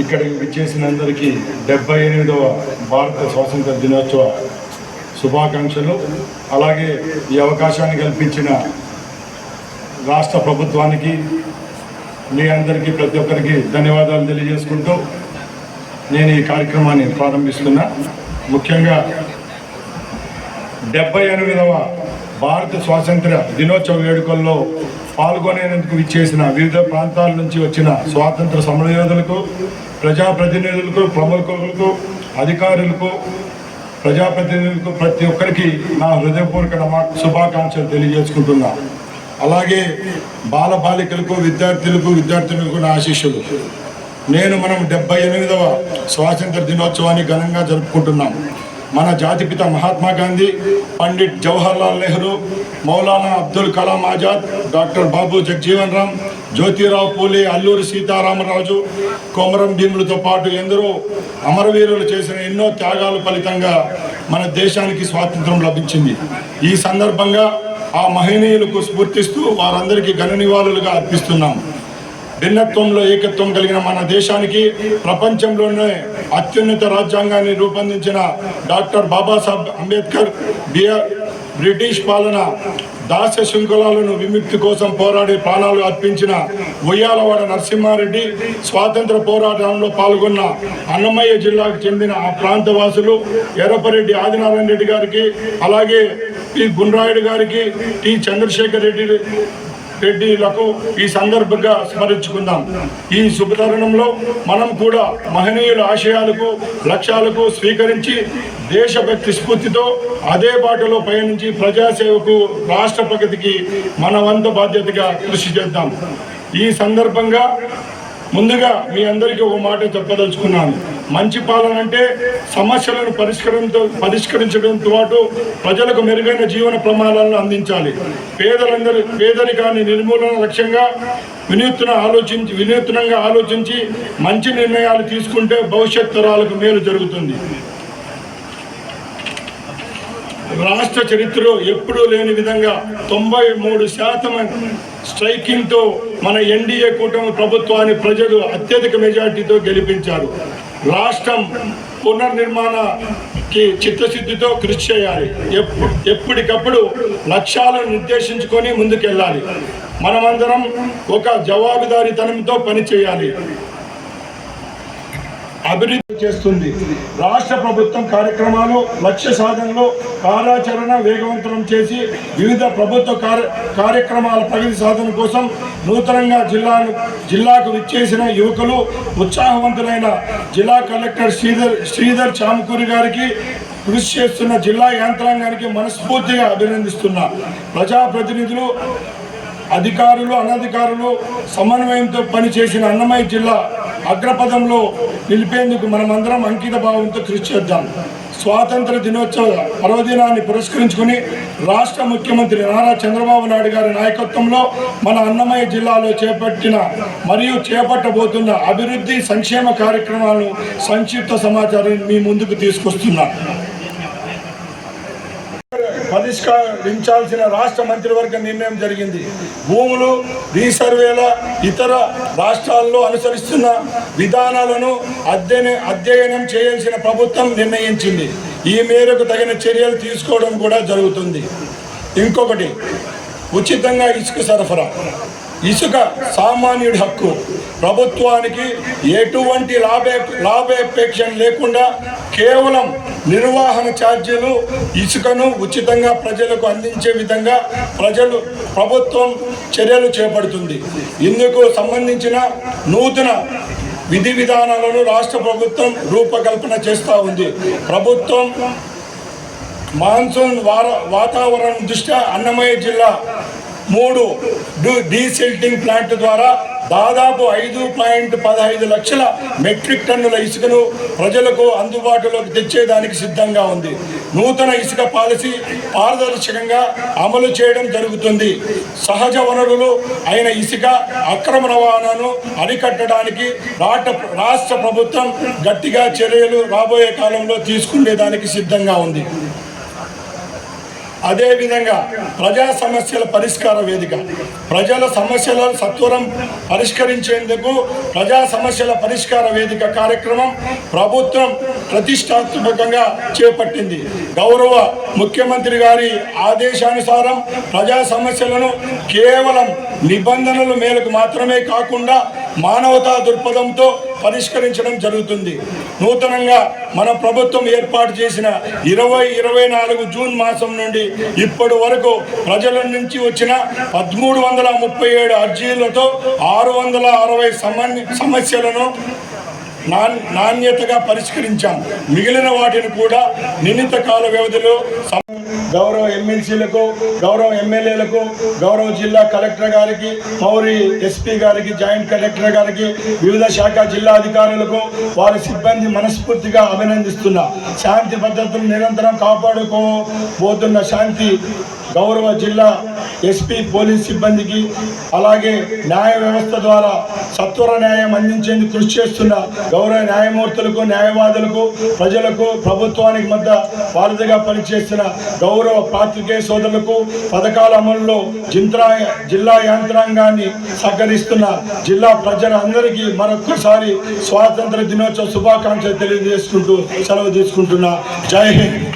ఇక్కడికి విచ్చేసినందరికీ డెబ్బై ఎనిమిదవ భారత స్వాతంత్ర దినోత్సవ శుభాకాంక్షలు. అలాగే ఈ అవకాశాన్ని కల్పించిన రాష్ట్ర ప్రభుత్వానికి మీ అందరికీ ప్రతి ఒక్కరికి ధన్యవాదాలు తెలియజేసుకుంటూ నేను ఈ కార్యక్రమాన్ని ప్రారంభిస్తున్నా. ముఖ్యంగా డెబ్బై ఎనిమిదవ భారత స్వాతంత్ర దినోత్సవ వేడుకల్లో పాల్గొనేందుకు విచ్చేసిన వివిధ ప్రాంతాల నుంచి వచ్చిన స్వాతంత్ర సమరయోధులకు ప్రజాప్రతినిధులకు ప్రముఖులకు అధికారులకు ప్రజాప్రతినిధులకు ప్రతి ఒక్కరికి నా హృదయపూర్వక శుభాకాంక్షలు తెలియజేసుకుంటున్నా. అలాగే బాలబాలికలకు విద్యార్థులకు విద్యార్థులకు నా ఆశీస్సులు. నేను మనం డెబ్బై ఎనిమిదవ స్వాతంత్ర దినోత్సవాన్ని ఘనంగా జరుపుకుంటున్నాం. మన జాతిపిత మహాత్మా గాంధీ పండిట్ జవహర్లాల్ నెహ్రూ మౌలానా అబ్దుల్ కలాం ఆజాద్ డాక్టర్ బాబు జగ్జీవన్ రామ్ జ్యోతిరావు పూలే అల్లూరి సీతారామరాజు కొమరం భీములతో పాటు ఎందరో అమరవీరులు చేసిన ఎన్నో త్యాగాల ఫలితంగా మన దేశానికి స్వాతంత్రం లభించింది. ఈ సందర్భంగా ఆ మహనీయులకు స్ఫూర్తిస్తూ వారందరికీ ఘన నివాళులుగా అర్పిస్తున్నాం. భిన్నత్వంలో ఏకత్వం కలిగిన మన దేశానికి ప్రపంచంలోనే అత్యున్నత రాజ్యాంగాన్ని రూపొందించిన doctor Babasaheb Ambedkar BR British పాలన దాస్య శృంఖలాలను విముక్తి కోసం పోరాడి ప్రాణాలు అర్పించిన ఉయ్యాలవాడ నరసింహారెడ్డి స్వాతంత్ర పోరాటంలో పాల్గొన్న అన్నమయ్య జిల్లాకు చెందిన ఆ ప్రాంత వాసులు ఎర్రపరెడ్డి ఆదినారాయణ రెడ్డి గారికి అలాగే పి. గుండ్రాయుడు గారికి టి. చంద్రశేఖర్ రెడ్డి రెడ్డిలకు ఈ సందర్భంగా స్మరించుకుందాం. ఈ శుభతరుణంలో మనం కూడా మహనీయుల ఆశయాలకు లక్ష్యాలకు స్వీకరించి దేశభక్తి స్ఫూర్తితో అదే బాటలో పయనించి ప్రజాసేవకు రాష్ట్ర ప్రగతికి మన వంత బాధ్యతగా కృషి చేద్దాం. ఈ సందర్భంగా ముందుగా మీ అందరికీ ఒక మాట చెప్పదలుచుకున్నాను. మంచి పాలన అంటే సమస్యలను పరిష్కరంతో పరిష్కరించడంతో పాటు ప్రజలకు మెరుగైన జీవన ప్రమాణాలను అందించాలి. పేదలందరి పేదరికాన్ని నిర్మూలన లక్ష్యంగా వినూత్న ఆలోచించి వినూత్నంగా ఆలోచించి మంచి నిర్ణయాలు తీసుకుంటే భవిష్యత్ తరాలకు మేలు జరుగుతుంది. రాష్ట్ర చరిత్రలో ఎప్పుడూ లేని విధంగా తొంభై మూడు శాతం స్ట్రైకింగ్తో మన ఎన్డీఏ కూటమి ప్రభుత్వాన్ని ప్రజలు అత్యధిక మెజార్టీతో గెలిపించారు. రాష్ట్రం పునర్నిర్మాణకి చిత్తశుద్ధితో కృషి చేయాలి. ఎప్పు ఎప్పటికప్పుడు లక్ష్యాలను నిర్దేశించుకొని ముందుకెళ్ళాలి. మనమందరం ఒక జవాబుదారీతనంతో పనిచేయాలి. అభివృద్ధి చేస్తుంది. రాష్ట్ర ప్రభుత్వం కార్యక్రమాలు లక్ష్య సాధనలో కార్యాచరణ వేగవంతం చేసి వివిధ ప్రభుత్వ కార్య కార్యక్రమాల ప్రగతి సాధన కోసం నూతనంగా జిల్లాను జిల్లాకు విచ్చేసిన యువకులు ఉత్సాహవంతులైన జిల్లా కలెక్టర్ శ్రీధర్ శ్రీధర్ చామకూరి గారికి కృషి చేస్తున్న జిల్లా యంత్రాంగానికి మనస్ఫూర్తిగా అభినందిస్తున్నా. ప్రజాప్రతినిధులు అధికారులు అనధికారులు సమన్వయంతో పనిచేసిన అన్నమయ్య జిల్లా అగ్రపథంలో నిలిపేందుకు మనమందరం అంకిత భావంతో కృషి చేద్దాం. స్వాతంత్ర దినోత్సవ పర్వదినాన్ని పురస్కరించుకుని రాష్ట్ర ముఖ్యమంత్రి నారా చంద్రబాబు నాయుడు గారి నాయకత్వంలో మన అన్నమయ్య జిల్లాలో చేపట్టిన మరియు చేపట్టబోతున్న అభివృద్ధి సంక్షేమ కార్యక్రమాలను సంక్షిప్త సమాచారం మీ ముందుకు తీసుకొస్తున్నా. పరిష్కరించాల్సిన రాష్ట్ర మంత్రివర్గ నిర్ణయం జరిగింది. భూములు రీసర్వేల ఇతర రాష్ట్రాల్లో అనుసరిస్తున్న విధానాలను అధ్యయన అధ్యయనం చేయాల్సిన ప్రభుత్వం నిర్ణయించింది. ఈ మేరకు తగిన చర్యలు తీసుకోవడం కూడా జరుగుతుంది. ఇంకొకటి ఉచితంగా ఇసుక సరఫరా. ఇసుక సామాన్యుడి హక్కు. ప్రభుత్వానికి ఎటువంటి లాభే లాభాపేక్ష లేకుండా కేవలం నిర్వహణ ఛార్జీలు ఇసుకను ఉచితంగా ప్రజలకు అందించే విధంగా ప్రజలు ప్రభుత్వం చర్యలు చేపడుతుంది. ఇందుకు సంబంధించిన నూతన విధి విధానాలను రాష్ట్ర ప్రభుత్వం రూపకల్పన చేస్తూ ఉంది. ప్రభుత్వం మాన్సూన్ వార వాతావరణం దృష్ట్యా అన్నమయ్య జిల్లా మూడు డీసిల్టింగ్ ప్లాంట్ ద్వారా దాదాపు ఐదు పాయింట్ పదహైదు లక్షల మెట్రిక్ టన్నుల ఇసుకను ప్రజలకు అందుబాటులోకి తెచ్చేదానికి సిద్ధంగా ఉంది. నూతన ఇసుక పాలసీ పారదర్శకంగా అమలు చేయడం జరుగుతుంది. సహజ వనరులు అయిన ఇసుక అక్రమ రవాణాను అరికట్టడానికి రాష్ట్ర రాష్ట్ర ప్రభుత్వం గట్టిగా చర్యలు రాబోయే కాలంలో తీసుకునేదానికి సిద్ధంగా ఉంది. అదేవిధంగా ప్రజా సమస్యల పరిష్కార వేదిక. ప్రజల సమస్యలను సత్వరం పరిష్కరించేందుకు ప్రజా సమస్యల పరిష్కార వేదిక కార్యక్రమం ప్రభుత్వం ప్రతిష్టాత్మకంగా చేపట్టింది. గౌరవ ముఖ్యమంత్రి గారి ఆదేశానుసారం ప్రజా సమస్యలను కేవలం నిబంధనల మేరకు మాత్రమే కాకుండా మానవతా దృక్పథంతో పరిష్కరించడం జరుగుతుంది. నూతనంగా మన ప్రభుత్వం ఏర్పాటు చేసిన ఇరవై ఇరవై నాలుగు జూన్ మాసం నుండి ఇప్పటి వరకు ప్రజల నుంచి వచ్చిన పదమూడు వందల ముప్పై ఏడు అర్జీలతో ఆరు వందల అరవై సమస్యలను నాణ్యతగా పరిష్కరించాం. మిగిలిన వాటిని కూడా నిర్ణీత కాల వ్యవధిలో గౌరవ ఎమ్మెల్సీలకు గౌరవ ఎమ్మెల్యేలకు గౌరవ జిల్లా కలెక్టర్ గారికి పౌరి ఎస్పీ గారికి జాయింట్ కలెక్టర్ గారికి వివిధ శాఖ జిల్లా అధికారులకు వారి సిబ్బంది మనస్ఫూర్తిగా అభినందిస్తున్నా. శాంతి భద్రతను నిరంతరం కాపాడుకోబోతున్న శాంతి గౌరవ జిల్లా ఎస్పీ పోలీస్ సిబ్బందికి అలాగే న్యాయ వ్యవస్థ ద్వారా సత్వర న్యాయం అందించేందుకు కృషి చేస్తున్న గౌరవ న్యాయమూర్తులకు న్యాయవాదులకు ప్రజలకు ప్రభుత్వానికి మధ్య వారధిగా పనిచేస్తున్న గౌరవ పాత్రికేయ సోదరులకు పథకాల అమలులో జింత్రా జిల్లా యంత్రాంగాన్ని సహకరిస్తున్న జిల్లా ప్రజలందరికీ మరొక్కసారి స్వాతంత్ర దినోత్సవ శుభాకాంక్షలు తెలియజేసుకుంటూ సెలవు తీసుకుంటున్నా. జై హింద్.